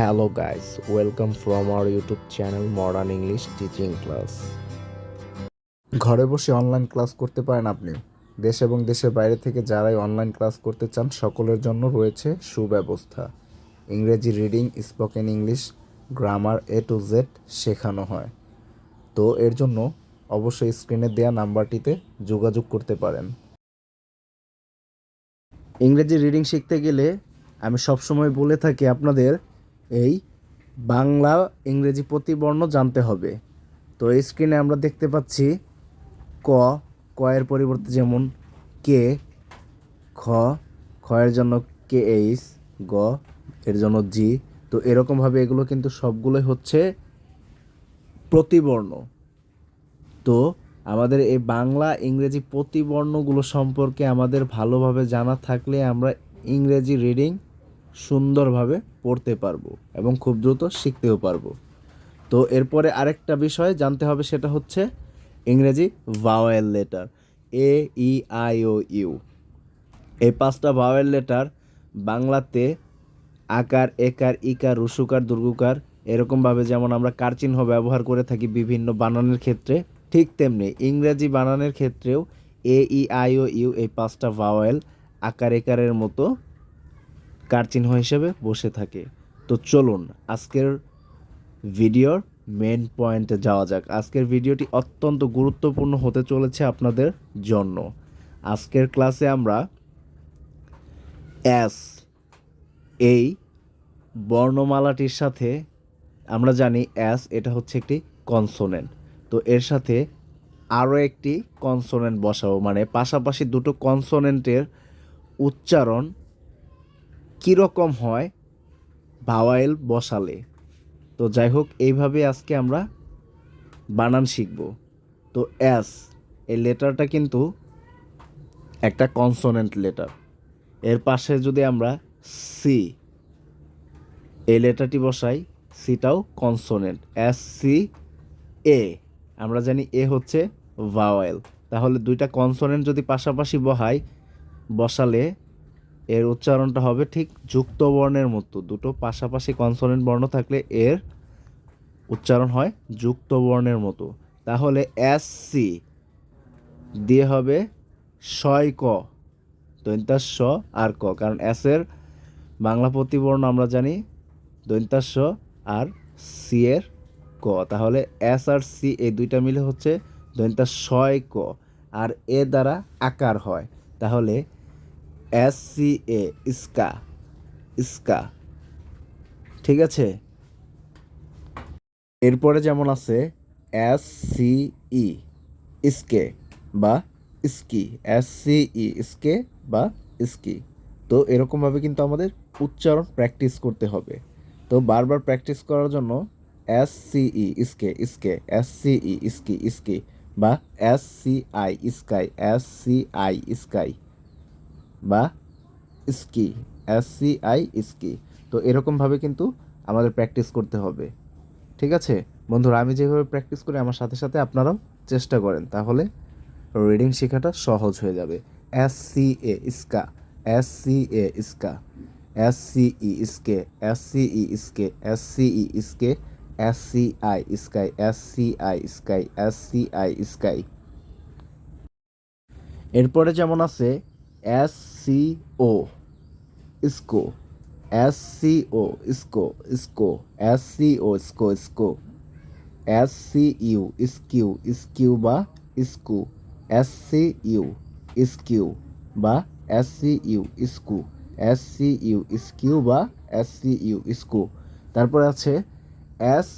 Hello guys, welcome from our YouTube channel modern English teaching class ঘরে বসে online class করতে পারেন আপনি। দেশ এবং দেশের বাইরে থেকে যারাই অনলাইন ক্লাস করতে চান সকলের জন্য রয়েছে সুব্যবস্থা। ইংরেজি reading spoken English grammar A to Z শেখানো হয়। তো এর জন্য অবশ্যই স্ক্রিনে দেওয়া নাম্বারটিতে যোগাযোগ করতে পারেন। ইংরেজি রিডিং শিখতে গেলে আমি সবসময় বলে থাকি আপনাদের এই বাংলা ইংরেজি প্রতিবর্ণ জানতে হবে। তো এই স্ক্রিনে আমরা দেখতে পাচ্ছি ক ক এর পরিবর্তে যেমন কে, খ খ এর জন্য কে এইচ, গ, এর জন্য জি। তো এরকমভাবে এগুলো কিন্তু সবগুলোই হচ্ছে প্রতিবর্ণ। তো আমাদের এই বাংলা ইংরেজি প্রতিবর্ণগুলো সম্পর্কে আমাদের ভালোভাবে জানা থাকলে আমরা ইংরেজি রিডিং সুন্দরভাবে পড়তে পারব এবং খুব দ্রুত শিখতেও পারব। তো এরপরে আরেকটা বিষয় জানতে হবে সেটা হচ্ছে ইংরেজি vowel letter A E I O U এই পাঁচটা ভাওয়েল লেটার বাংলাতে আকার, একার, ইকার, রুসুকার, দুর্গুকার এরকমভাবে যেমন আমরা কার চিহ্ন ব্যবহার করে থাকি বিভিন্ন বানানের ক্ষেত্রে, ঠিক তেমনি ইংরেজি বানানের ক্ষেত্রেও এ ই আই ও ইউ এই পাঁচটা ভাওয়েল আকার, একারের মতো কার চিহ্ন হিসেবে বসে থাকে। তো চলুন, আজকের ভিডিওর মেন পয়েন্টে যাওয়া যাক। আজকের ভিডিওটি অত্যন্ত গুরুত্বপূর্ণ হতে চলেছে আপনাদের জন্য। আজকের ক্লাসে আমরা এস এই বর্ণমালাটির সাথে আমরা জানি অ্যাস এটা হচ্ছে একটি কনসোনেন্ট তো এর সাথে আরও একটি কনসোনেন্ট বসাবো। মানে পাশাপাশি দুটো কনসোনেন্টের উচ্চারণ কীরকম হয়? ভাওয়াইল বসালে। তো যাই হোক এইভাবে আজকে আমরা বানান শিখব। তো এস এই লেটারটা কিন্তু একটা কনসোনেন্ট লেটার। এর পাশে যদি আমরা সি, এই লেটারটি বসাই, সিটাও কনসোনেন্ট। S C, A. আমরা জানি এ হচ্ছে ভাওয়েল তাহলে দুইটা কনসোনেন্ট যদি পাশাপাশি বহাই, বসালে এর উচ্চারণটা হবে ঠিক যুক্ত বর্ণের মতো। দুটো পাশাপাশি কনসোনেন্ট বর্ণ থাকলে এর উচ্চারণ হয় যুক্ত বর্ণের মতো। তাহলে এস সি দিয়ে হবে শয় ক। দৈন্তাস্য আর ক। কারণ এস এর বাংলা প্রতিবর্ণ আমরা জানি দৈন্তাস্য আর সি এর ক। তাহলে এস আর সি এই দুইটা মিলে হচ্ছে দৈন্তাস্যয় ক। আর এ দ্বারা আকার হয়। তাহলে এস সি এ ইস্কা ইস্কা। ঠিক আছে? এরপরে যেমন আছে এস সি ই ইস্কে বা ইস্কি। এস সি ই ইস্কে বা ইস্কি। তো এরকমভাবে কিন্তু আমাদের উচ্চারণ প্র্যাকটিস করতে হবে। তো বারবার প্র্যাকটিস করার জন্য এস সি ই ইস্কে ইস্কে এস সি ই ইস্কি ইস্কি বা এস সি আই ইস্কাই এস সি আই ইস্কাই। বা স্কি এস সি আই স্কি। তো এরকমভাবে কিন্তু আমাদের প্র্যাকটিস করতে হবে। ঠিক আছে? বন্ধুরা, আমি যেভাবে প্র্যাকটিস করি, আমার সাথে সাথে আপনারাও চেষ্টা করেন। তাহলে রিডিং শেখাটা সহজ হয়ে যাবে। এস সি এ ইস্কা। এস সি এ ইস্কা। এস সি ই ইস্কে। এস সি ই ইস্কে। S C E ইস্কে। S C I sky S C I sky S C I sky এরপরে যেমন আছে এস সি ও ইসকো এস সি ও ইসকো ইসকো এস সি ও ইসকো ইসকো এস সি ইউ ইসকিউ ইসকিউ বা ইসকু এস সি ইউ ইসকিউ বা এস সি ইউ ইসকু এস সি ইউ ইসকিউ বা এস সি ইউ ইসকু তারপর আছে এস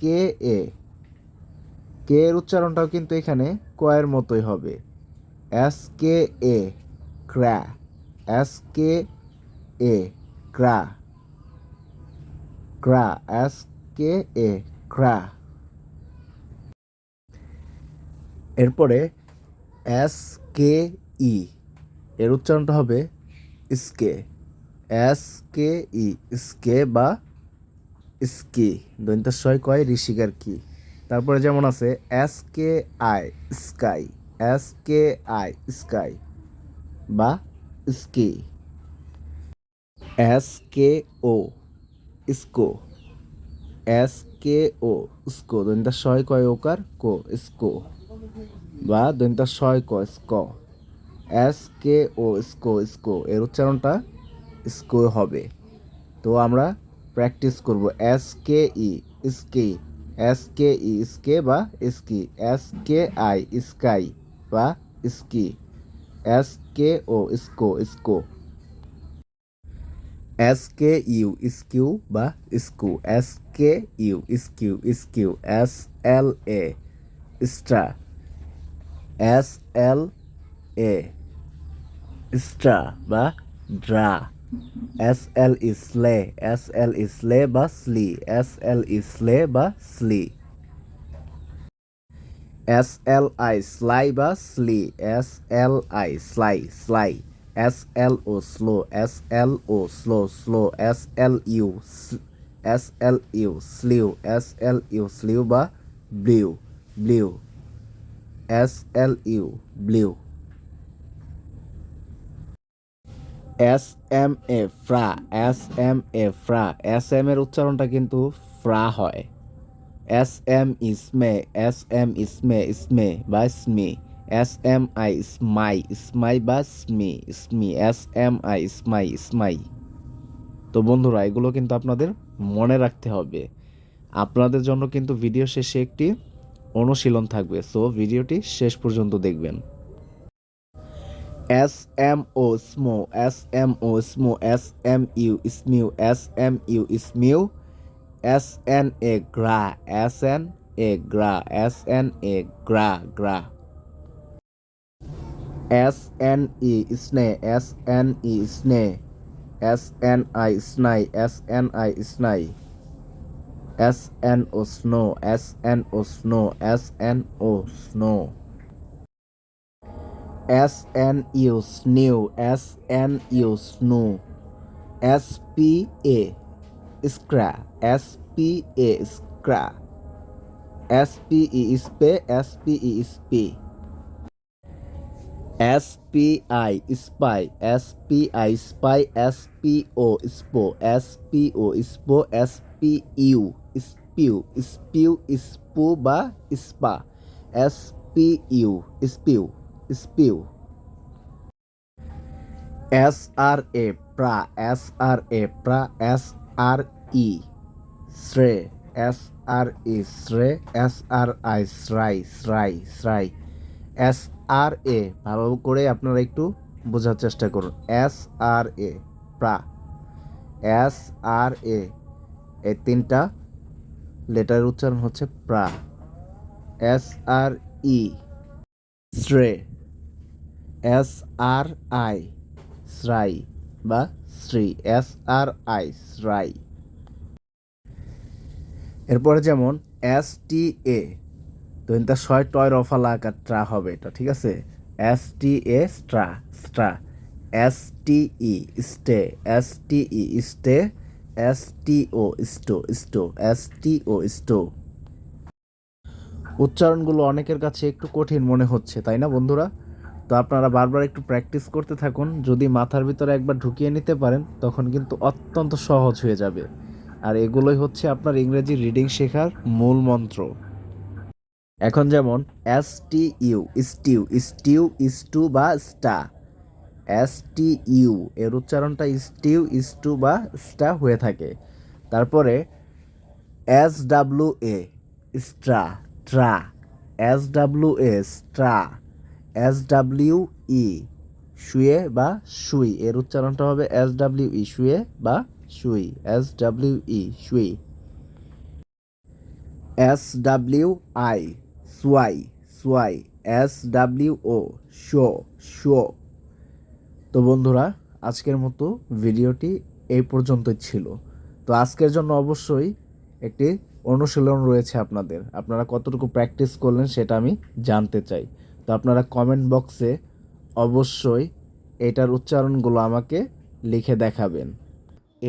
কে এ কে এর উচ্চারণটাও কিন্তু এখানে কয়ের মতোই হবে। এস কে এ ক্র্যা এস কে এ, ক্রা। ক্রা, এস কে এ, ক্রা। এরপরে এস কে ই, এর উচ্চারণটা হবে ইসকে এস কে ই ইসকে বা স্কি দৈন্তাশয় কয়, ঋষিকার কি? তারপরে যেমন আছে, S K I, sky, S K I, sky. বা স্কি। এস কে ও, স্কো। এস কে ও, স্কো। দন্তা ছয় কয় ওকার? কো, স্কো। বা দন্তা ছয় ক স্ক। এস কে ও, স্কো স্কো। এর উচ্চারণটা স্কো হবে। তো আমরা প্র্যাকটিস করব। এস কে ই, স্কি। এস কে ই, স্কে বা স্কি। এস কে আই, স্কাই বা স্কি। এস কে ও স্কো স্কো এস কে ইউ স্কিউ বা স্কু এস কে ইউ স্কিউ স্কিউ এস এল এ স্ট্রা এস এল এ স্ট্রা বা ড্রা এস এল ইসলে এস এল ইসলে বা স্লি এস এল ইসলে বা স্লি এস এল আই স্লাই বা স্লি S L I sly sly S L O slow S L O slow slow S L U S L U স্লিউ S L U স্লিউ বা ব্লিউ ব্লিউ এস এল ইউ ব্লিউ S M A ফ্রা S M A ফ্রা S M এর উচ্চারণটা কিন্তু ফ্রা হয়। এস এম ইসমে এস এম ইসমে ইসমে বা স্মি এস এম আই স্মাই স্মাই বা স্মি স্মি এস এম আই স্মাই স্মাই তো বন্ধুরা, এগুলো কিন্তু আপনাদের মনে রাখতে হবে। আপনাদের জন্য কিন্তু ভিডিও শেষে একটি অনুশীলন থাকবে। সো ভিডিওটি শেষ পর্যন্ত দেখবেন। এস এম ও স্মো এস এম ও স্মো এস এম ইউ স্মিউ এস এম ইউ স্মিউ এস এন এ গ্রা এস এন এ গ্রা এস এন এ গ্রা গ্রা এস এন ই স্নে এস এন ই স্নে এস এন আই স্নাই S N I স্নাই S N O snow S N O snow S N O snow S N U স্নিউ S N U snow S P A স্ক্রা S P A স্ক্রা S P E স্পে S P E স্পি I spy S P I spy S P O স্পো S P O স্পো U স্পিউ স্পিউ স্পু বা স্পা এস পি ইউ স্পিউ স্পিউ এস আর এ প্রা এস আর এ প্রা এস আর ই শ্রে, এস আর ই, শ্রে, এস আর আই, শ্রাই শ্রাই শ্রাই। এস আর এ, ভালো করে আপনারা একটু বোঝার চেষ্টা করুন। এস আর এ, প্রা। এস আর এ, এই তিনটা লেটার উচ্চারণ হচ্ছে প্রা। এস আর ই, শ্রে। এস আর আই, শ্রাই বা শ্রী। এস আর আই, শ্রাই। এরপরে যেমন এস টি এ, তো এটা ছয় টয় রফালা আকার ট্রা হবে এটা, ঠিক আছে? এস টি এ স্ট্রা স্ট্রা, এস টি ই, স্টে, এস টি ই, স্টে, এস টি ও, স্টো স্টো, এস টি ও, স্টো। উচ্চারণগুলো অনেকের কাছে একটু কঠিন মনে হচ্ছে, তাই না বন্ধুরা? তো আপনারা বারবার একটু প্র্যাকটিস করতে থাকুন, যদি মাথার ভিতরে একবার ঢুকিয়ে নিতে পারেন, তখন কিন্তু অত্যন্ত সহজ হয়ে যাবে। আর এগুলোই হচ্ছে আপনার ইংরেজি রিডিং শেখার মূল মন্ত্র এখন যেমন এস টি ইউ স্টিউ স্টিউ ইস্টু বা স্টা এস টি ইউ এর উচ্চারণটা স্টিউ ইস্টু বা স্টা হয়ে থাকে তারপরে এস ডাব্লু এ স্ট্রা ট্রা এস ডাব্লু এ স্ট্রা এস ডাব্লিউ ই শুয়ে বা শুই এর উচ্চারণটা হবে এস ডাব্লিউ ই শুয়ে বা সুই এস ডাব্লিউ ই সুই এস ডাব্লিউ আই সোয়াই সোয়াই S W O show show তো বন্ধুরা, আজকের মতো ভিডিওটি এই পর্যন্তই ছিল। তো আজকের জন্য অবশ্যই একটি অনুশীলন রয়েছে আপনাদের। আপনারা কতটুকু প্র্যাকটিস করলেন সেটা আমি জানতে চাই। তো আপনারা কমেন্ট বক্সে অবশ্যই এটার উচ্চারণগুলো আমাকে লিখে দেখাবেন।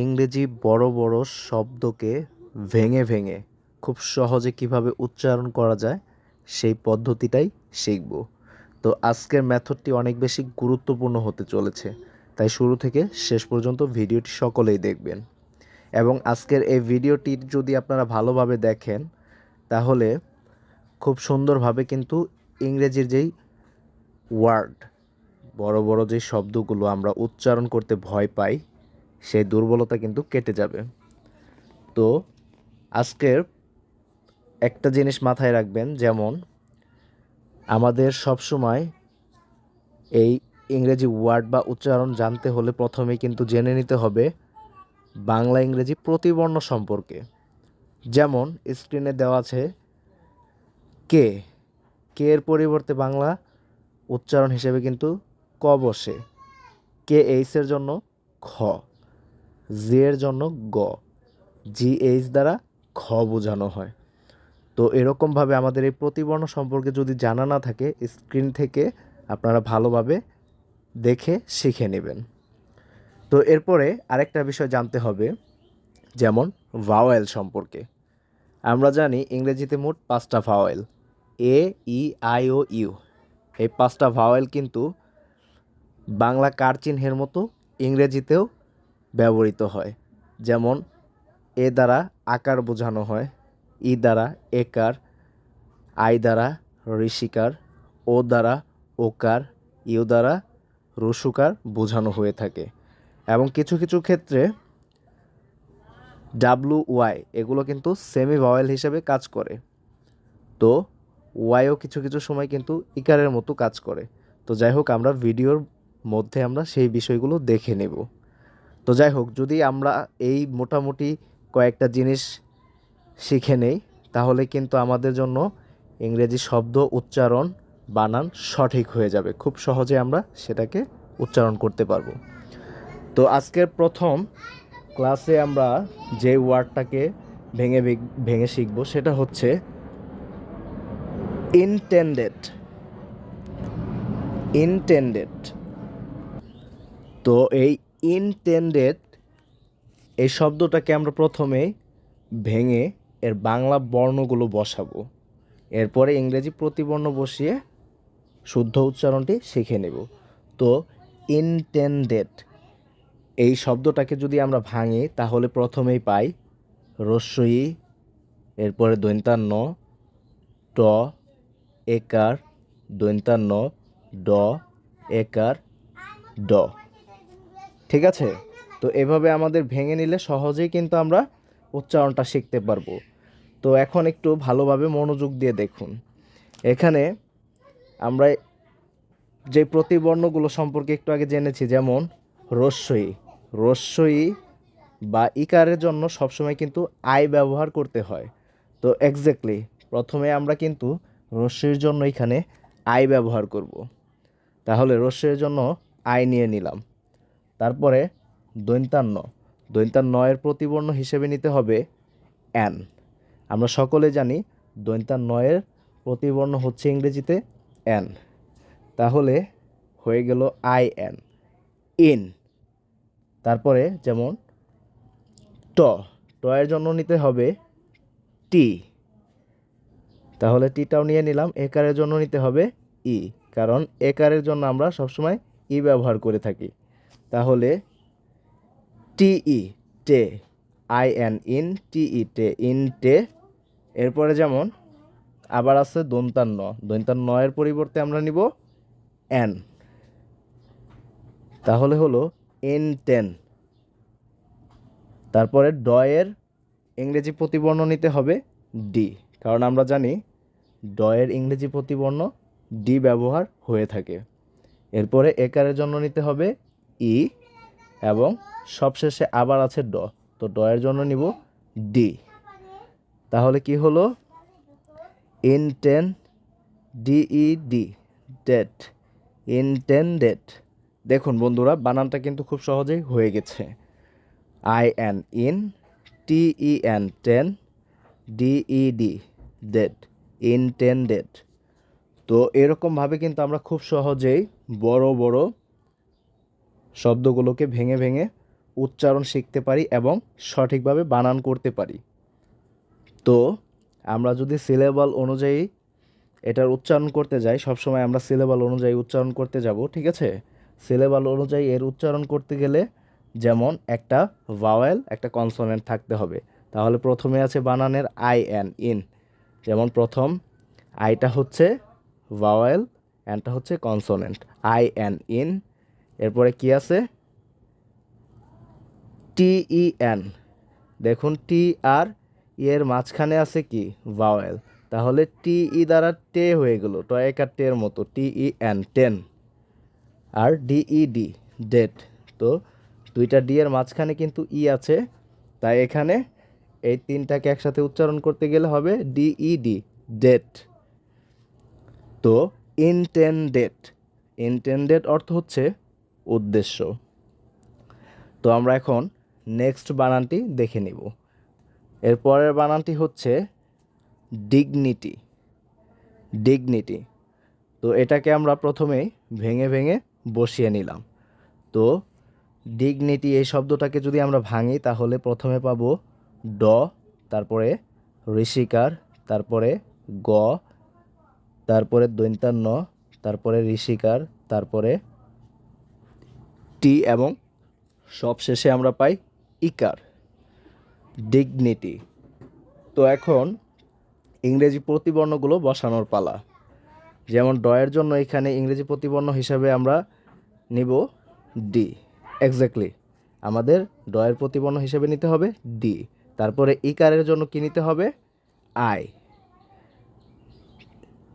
ইংরেজি বড় বড় শব্দকে ভেঙে ভেঙে খুব সহজে কীভাবে উচ্চারণ করা যায় সেই পদ্ধতিটাই শিখব। তো আজকের মেথডটি অনেক বেশি গুরুত্বপূর্ণ হতে চলেছে, তাই শুরু থেকে শেষ পর্যন্ত ভিডিওটি সকলেই দেখবেন। এবং আজকের এই ভিডিওটি যদি আপনারা ভালোভাবে দেখেন, তাহলে খুব সুন্দরভাবে কিন্তু ইংরেজির যেই ওয়ার্ড, বড় বড় যে শব্দগুলো আমরা উচ্চারণ করতে ভয় পাই সেই দুর্বলতা কিন্তু কেটে যাবে। তো আজকের একটা জিনিস মাথায় রাখবেন, যেমন আমাদের সবসময় এই ইংরেজি ওয়ার্ড বা উচ্চারণ জানতে হলে প্রথমেই কিন্তু জেনে নিতে হবে বাংলা ইংরেজি প্রতিবর্ণ সম্পর্কে। যেমন স্ক্রিনে দেওয়া আছে, কে কে এর পরিবর্তে বাংলা উচ্চারণ হিসেবে কিন্তু ক বসে। কে এইচের জন্য খ। জি এর জন্য গ জি এইচ দ্বারা খ বোঝানো হয়। তো এরকমভাবে আমাদের এই প্রতিবর্ণ সম্পর্কে যদি জানা না থাকে, স্ক্রিন থেকে আপনারা ভালোভাবে দেখে শিখে নেবেন। তো এরপরে আরেকটা বিষয় জানতে হবে, যেমন ভাওয়েল সম্পর্কে। আমরা জানি ইংরেজিতে মোট পাঁচটা vowel A, E, I O U. এই পাঁচটা ভাওয়েল কিন্তু বাংলা কার চিহ্নের মতো ইংরেজিতেও ব্যবহৃত হয়। যেমন, এ দ্বারা আকার বোঝানো হয়, ই দ্বারা একার, আই দ্বারা ঋষিকার, ও দ্বারা ওকার, ইউ দ্বারা রসুকার বোঝানো হয়ে থাকে। এবং কিছু কিছু ক্ষেত্রে ডাব্লু ওয়াই এগুলো কিন্তু সেমি ভাওয়েল হিসেবে কাজ করে। তো, ওয়াইও কিছু কিছু সময় কিন্তু ইকারের মতো কাজ করে। তো যাই হোক, আমরা ভিডিওর মধ্যে আমরা সেই বিষয়গুলো দেখে নেব। তো যাই হোক, যদি আমরা এই মোটামুটি কয়েকটা জিনিস শিখে নেই, তাহলে কিন্তু আমাদের জন্য ইংরেজি শব্দ উচ্চারণ বানান সঠিক হয়ে যাবে। খুব সহজে আমরা সেটাকে উচ্চারণ করতে পারব। তো আজকের প্রথম ক্লাসে আমরা যে ওয়ার্ডটাকে ভেঙে ভেঙে- শিখব, সেটা হচ্ছে ইনটেন্ডেড ইনটেন্ডেড তো এই ইনটেন্ডেড এই শব্দটাকে আমরা প্রথমে ভেঙে এর বাংলা বর্ণগুলো বসাবো। এরপরে ইংরেজি প্রতিবর্ণ বসিয়ে শুদ্ধ উচ্চারণটি শিখে নেব। তো ইনটেন্ডেড এই শব্দটাকে যদি আমরা ভাঙি, তাহলে প্রথমেই পাই রস্যই, এরপরে দৈন্তান্ন, ট, একার, দৈন্তান্ন, ড, একার, ড। ঠিক আছে? তো এভাবে আমাদের ভেঙে নিলে সহজেই কিন্তু আমরা উচ্চারণটা শিখতে পারব। তো এখন একটু ভালোভাবে মনোযোগ দিয়ে দেখুন। এখানে আমরা যে প্রতিবর্ণগুলো সম্পর্কে একটু আগে জেনেছি, যেমন রস্যই। রস্যই বা ইকারের জন্য সবসময় কিন্তু আই ব্যবহার করতে হয়। তো এক্স্যাক্টলি প্রথমে আমরা কিন্তু রস্যইর জন্য এখানে আই ব্যবহার করব। তাহলে রস্যইয়ের জন্য আই নিয়ে নিলাম। তারপরে দৈন্তান্ন। দৈন্তান্ন এর প্রতিবর্ণ হিসেবে নিতে হবে অ্যান। আমরা সকলে জানি দৈন্তান্নয়ের প্রতিবর্ণ হচ্ছে ইংরেজিতে অ্যান। তাহলে হয়ে গেল আই এন ইন। তারপরে যেমন ট। টয়ের জন্য নিতে হবে টি। তাহলে টিটাও নিয়ে নিলাম একারের জন্য নিতে হবে ই। কারণ একারের জন্য আমরা সবসময় ই ব্যবহার করে থাকি। তাহলে টিই টে আই এন ইন টিই টে ইন টে এরপরে যেমন, আবার আছে দন্তান্ন। দন্তান্ন এর পরিবর্তে আমরা নিব এন। তাহলে হলো এন টেন। তারপরে ড এর ইংরেজি প্রতিবর্ণ নিতে হবে ডি, কারণ আমরা জানি ড এর ইংরেজি প্রতিবর্ণ ডি ব্যবহার হয়ে থাকে। এরপরে একারের জন্য নিতে হবে ই এবং সবশেষে আবার আছে ড। তো ড এর জন্য নিব ডি। তাহলে কি হলো? In ten D E D date. Intended. দেখুন বন্ধুরা, বানানটা কিন্তু খুব সহজেই হয়ে গেছে। I N in T E N ten D E D date. Intended. তো এরকমভাবে কিন্তু আমরা খুব সহজেই বড় বড় শব্দগুলোকে ভেঙে ভেঙে উচ্চারণ শিখতে পারি এবং সঠিকভাবে বানান করতে পারি। তো আমরা যদি সিলেবাল অনুযায়ী এটার উচ্চারণ করতে যাই, সবসময় আমরা সিলেবাল অনুযায়ী উচ্চারণ করতে যাব, ঠিক আছে? সিলেবাল অনুযায়ী এর উচ্চারণ করতে গেলে যেমন একটা ভাওয়েল একটা কনসোনেন্ট থাকতে হবে। তাহলে প্রথমে আছে বানানের আই অ্যান ইন। যেমন প্রথম, আইটা হচ্ছে ভাওয়েল অ্যানটা হচ্ছে কনসোনেন্ট আই অ্যান ইন। এরপরে কি আছে? টি ই এন দেখুন টি আর ই এর মাঝখানে আছে কি? ভাওয়েল তাহলে টি ই দ্বারা টে হয়ে গেল টয়েকার টের মতো T E N ten R D E D date তো দুইটা ডি এর মাঝখানে কিন্তু ই আছে, তাই এখানে এই তিনটাকে একসাথে উচ্চারণ করতে গেলে হবে ডিই ডি ডেট তো ইনটেন্ডেড ইনটেন্ডেড অর্থ হচ্ছে উদ্দেশ্য। তো আমরা এখন নেক্সট বানানটি দেখে নিব। এরপরের বানানটি হচ্ছে ডিগনিটি ডিগনিটি তো এটাকে আমরা প্রথমেই ভেঙে ভেঙে বসিয়ে নিলাম। তো ডিগনিটি এই শব্দটাকে যদি আমরা ভাঙি, তাহলে প্রথমে পাব ড, তারপরে ঋষিকার, তারপরে গ, তারপরে দৈন্তান্ন, তারপরে ঋষিকার, তারপরে টি এবং সবশেষে আমরা পাই ইকার, ডিগনিটি। তো এখন ইংরেজি প্রতিবর্ণগুলো বসানোর পালা। যেমন ডয়ের জন্য এখানে ইংরেজি প্রতিবর্ণ হিসাবে আমরা নিব ডি। এক্স্যাক্টলি আমাদের ডয়ের প্রতিবর্ণ হিসেবে নিতে হবে ডি। তারপরে ইকারের জন্য কী নিতে হবে? আই।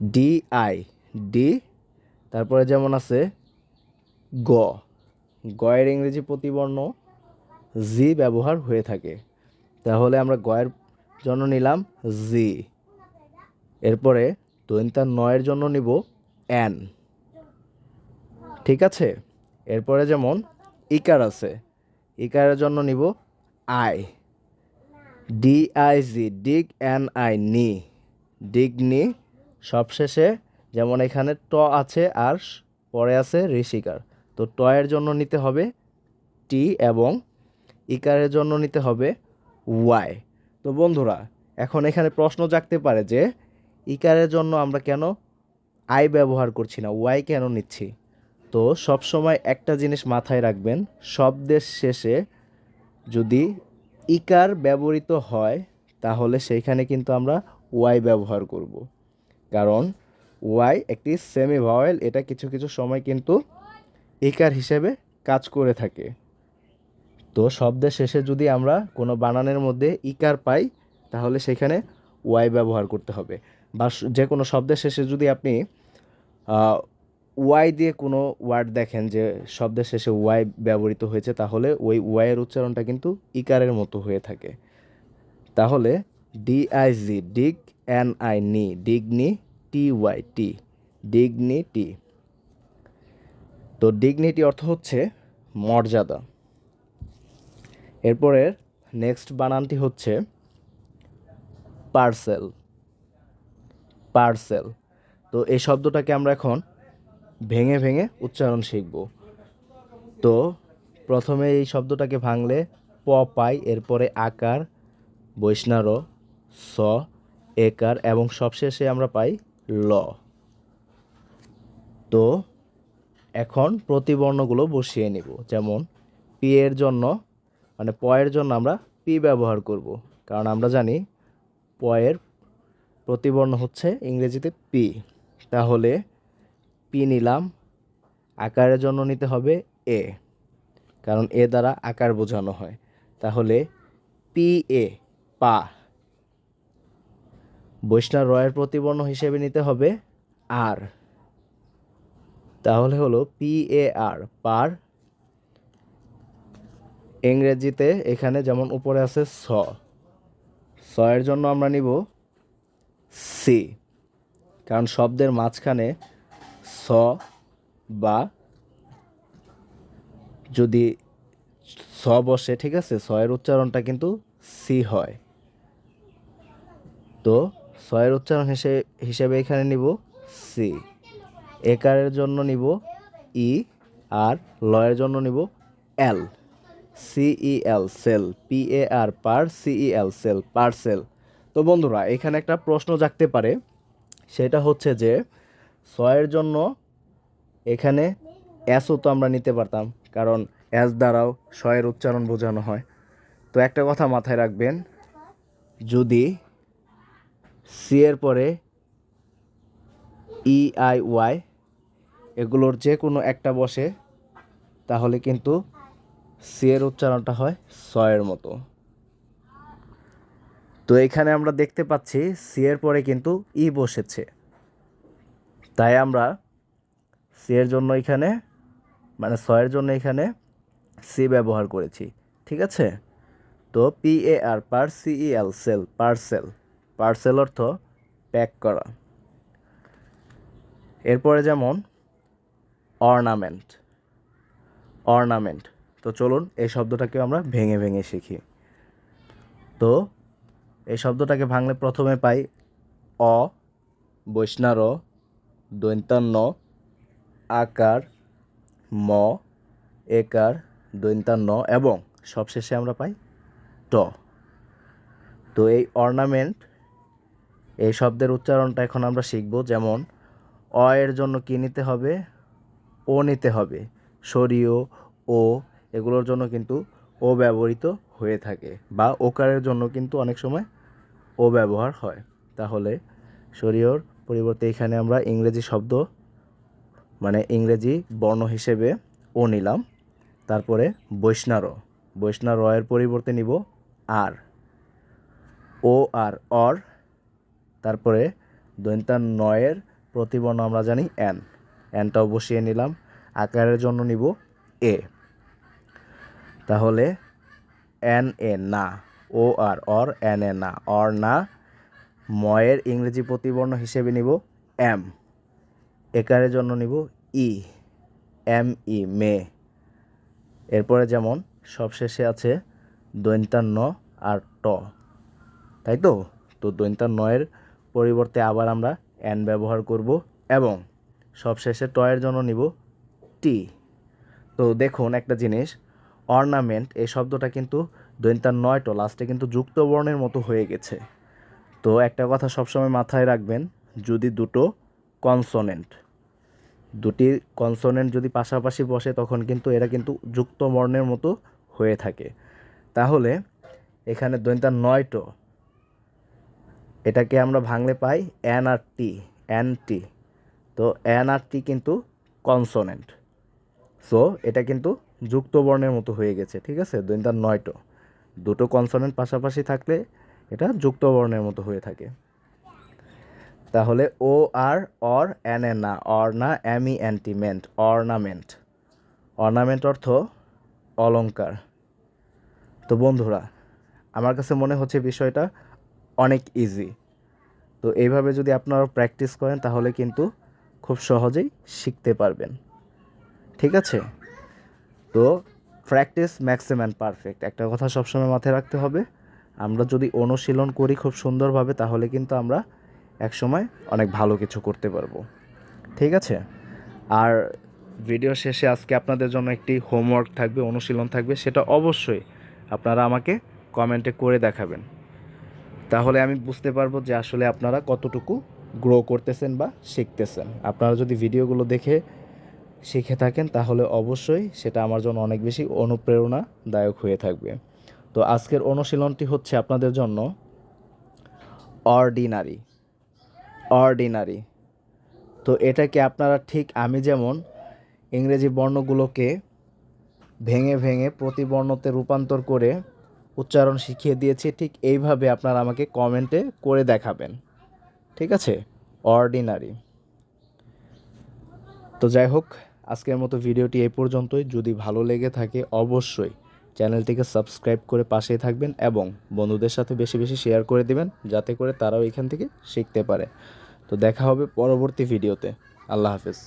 D I, D. তারপরে যেমন আছে গ। গয়ের ইংরেজি প্রতিবর্ণ জি ব্যবহার হয়ে থাকে। তাহলে আমরা গয়ের জন্য নিলাম জি। এরপরে দৈন্তার নয়ের জন্য নিব এন। ঠিক আছে? এরপরে যেমন ইকার আছে, ইকারের জন্য নিব I. D I G dig N I, নি। ডিগ, নি সবশেষে যেমন এখানে ট আছে আর পরে আছে ঋষিকার। তো ট এর জন্য নিতে হবে টি এবং ইকারের জন্য নিতে হবে ওয়াই। তো বন্ধুরা, এখন এখানে প্রশ্ন জাগতে পারে যে ইকারের জন্য আমরা কেন আই ব্যবহার করছি না, ওয়াই কেন নিচ্ছি? তো সব সময় একটা জিনিস মাথায় রাখবেন শব্দের শেষে যদি ইকার ব্যবহৃত হয়, তাহলে সেইখানে কিন্তু আমরা ওয়াই ব্যবহার করব। কারণ ওয়াই একটি সেমি ভাওয়েল এটা কিছু কিছু সময় কিন্তু ইকার হিসেবে কাজ করে থাকে। তো শব্দের শেষে যদি আমরা কোনো বানানের মধ্যে ইকার পাই, তাহলে সেখানে ওয়াই ব্যবহার করতে হবে। বা যে কোনো শব্দের শেষে যদি আপনি ওয়াই দিয়ে কোনো ওয়ার্ড দেখেন যে শব্দের শেষে ওয়াই ব্যবহৃত হয়েছে, তাহলে ওই ওয়াইয়ের উচ্চারণটা কিন্তু ইকারের মতো হয়ে থাকে। তাহলে ডিআইজি, ডিগ এন আই নি, ডিগনি টি ওয়াই টি ডিগনিটি তো ডিগনিটি অর্থ হচ্ছে মর্যাদা। এরপরের নেক্সট বানানটি হচ্ছে পার্সেল পার্সেল তো এই শব্দটাকে আমরা এখন ভেঙে ভেঙে উচ্চারণ শিখব। তো প্রথমে এই শব্দটাকে ভাঙলে প পাই, এরপরে আকার, বৈষ্ণার, স, একার, এবং সবশেষে আমরা পাই ল। তো এখন প্রতিবর্ণগুলো বসিয়ে নিব। যেমন, পি এর জন্য মানে প এর জন্য আমরা পি ব্যবহার করব। কারণ আমরা জানি, প এর প্রতিবর্ণ হচ্ছে ইংরেজিতে পি। তাহলে পি নিলাম, আকারের জন্য নিতে হবে এ। কারণ এ দ্বারা আকার বোঝানো হয়। তাহলে পি এ, পা। বৈষ্ণব রয়ের প্রতিবর্ণ হিসেবে নিতে হবে আর। তাহলে হলো পি এ আর পার। ইংরেজিতে এখানে যেমন উপরে আছে স। এর জন্য আমরা নিব সি কারণ শব্দের মাঝখানে স বা যদি স বসে, ঠিক আছে? এর উচ্চারণটা কিন্তু সি হয়। তো এর উচ্চারণ হিসেবে হিসেবে এখানে নিব সি একারের জন্য নিব ই আর লয়ের জন্য নিব এল। সিই এল সেল পি এ আর পার সিই এল সেল পার্সেল তো বন্ধুরা, এখানে একটা প্রশ্ন জাগতে পারে। সেটা হচ্ছে যে, ছয়ের জন্য এখানে এসও তো আমরা নিতে পারতাম, কারণ অ্যাস দ্বারাও শয়ের উচ্চারণ বোঝানো হয়। তো একটা কথা মাথায় রাখবেন, যদি সি এর পরে ই আই ওয়াই এগুলোর যে কোনো একটা বসে, তাহলে কিন্তু সি এর উচ্চারণটা হয় সয়ের মতো। তো এখানে আমরা দেখতে পাচ্ছি সি এর পরে কিন্তু ই বসেছে। তাই আমরা সি এর জন্য এখানে মানে সয়ের জন্য এখানে সি ব্যবহার করেছি। ঠিক আছে? তো P A R par C E L cell parcel parcel অর্থ প্যাক করা। এরপরে যেমন অর্নামেন্ট। অর্নামেন্ট। তো চলুন এই শব্দটাকে আমরা ভেঙে ভেঙে শিখি। তো এই শব্দটাকে ভাঙলে প্রথমে পাই অ, বৈষ্ণার দৈন্তান্ন, আকার, ম, একার, দৈন্তান্ন এবং সবশেষে আমরা পাই ট। তো এই অর্নামেন্ট, এই শব্দের উচ্চারণটা এখন আমরা শিখব। যেমন, অ এর জন্য কী নিতে হবে? ও নিতে হবে। সরিয় ও এগুলোর জন্য কিন্তু ও ব্যবহৃত হয়ে থাকে বা ওকারের জন্য কিন্তু অনেক সময় ও ব্যবহার হয়। তাহলে শরীয়র পরিবর্তে এখানে আমরা ইংরেজি শব্দ মানে ইংরেজি বর্ণ হিসেবে ও নিলাম। তারপরে বৈষ্ণার বৈষ্ণার এর পরিবর্তে নিব আর, ও আর, অর। তারপরে দৈন্তান নয়ের প্রতিবর্ণ আমরা জানি এন। এনটাও বসিয়ে নিলাম। আকারের জন্য নিব এ। তাহলে এন এ না, ও আর অর এন এ না, অর না, ময়ের ইংরেজি প্রতিবর্ণ হিসেবে নিব এম। একারের জন্য নিব ই, এম ই, মে। এরপরে যেমন সবশেষে আছে দৈন্তান্ন আর ট। তাই তো? তো দৈন্তান্ন নয়ের পরিবর্তে আবার আমরা এন ব্যবহার করব এবং সবশেষে টয়ের জন্য নিব টি তো দেখুন একটা জিনিস অর্নামেন্ট এই শব্দটা কিন্তু দৈন্তার নয় টো লাস্টে কিন্তু যুক্ত বর্ণের মতো হয়ে গেছে। তো একটা কথা সবসময় মাথায় রাখবেন, যদি দুটো কনসোনেন্ট দুটি কনসোনেন্ট যদি পাশাপাশি বসে, তখন কিন্তু এরা কিন্তু যুক্ত বর্ণের মতো হয়ে থাকে। তাহলে এখানে দৈন্তার নয় টো, এটাকে আমরা ভাঙলে পাই এন আর টি এন টি তো এন আর টি কিন্তু কনসোনেন্ট সো এটা কিন্তু যুক্ত বর্ণের মতো হয়ে গেছে, ঠিক আছে? দৈন্তার নয়টো। দুটো কনসোনেন্ট পাশাপাশি থাকলে এটা যুক্ত বর্ণের মতো হয়ে থাকে। তাহলে O R or N N না। অর না ই অ্যান্টিমেন্ট অর্নামেন্ট অর্নামেন্ট অর্থ অলঙ্কার তো বন্ধুরা, আমার কাছে মনে হচ্ছে বিষয়টা অনেক ইজি তো এইভাবে যদি আপনারা প্র্যাকটিস করেন, তাহলে কিন্তু খুব সহজেই শিখতে পারবেন। ঠিক আছে? তো প্র্যাকটিস ম্যাক্সিমাম পারফেক্ট একটা কথা সবসময় মাথায় রাখতে হবে, আমরা যদি অনুশীলন করি খুব সুন্দরভাবে, তাহলে কিন্তু আমরা একসময় অনেক ভালো কিছু করতে পারব। ঠিক আছে? আর ভিডিও শেষে আজকে আপনাদের জন্য একটি হোমওয়ার্ক থাকবে, অনুশীলন থাকবে, সেটা অবশ্যই আপনারা আমাকে কমেন্টে করে দেখাবেন। তাহলে আমি বুঝতে পারব যে আসলে আপনারা কতটুকু গ্রো করতেছেন বা শিখতেছেন। আপনারা যদি ভিডিওগুলো দেখে শিখে থাকেন, তাহলে অবশ্যই সেটা আমার জন্য অনেক বেশি অনুপ্রেরণাদায়ক হয়ে থাকবে। তো আজকের অনুশীলনটি হচ্ছে আপনাদের জন্য অর্ডিনারি অর্ডিনারি তো এটাকে আপনারা ঠিক আমি যেমন ইংরেজি বর্ণগুলোকে ভেঙে ভেঙে প্রতিবর্ণতে রূপান্তর করে উচ্চারণ শিখিয়ে দিয়েছি, ঠিক এইভাবে আপনারা আমাকে কমেন্টে করে দেখাবেন। ঠিক আছে? অর্ডিনারি তো যাই হোক, আজকের মতো ভিডিওটি এই পর্যন্তই। যদি ভালো লেগে থাকে, অবশ্যই চ্যানেলটিকে সাবস্ক্রাইব করে পাশেই থাকবেন এবং বন্ধুদের সাথে বেশি বেশি শেয়ার করে দিবেন, যাতে করে তারাও এখান থেকে শিখতে পারে। তো দেখা হবে পরবর্তী ভিডিওতে। আল্লাহ হাফেজ।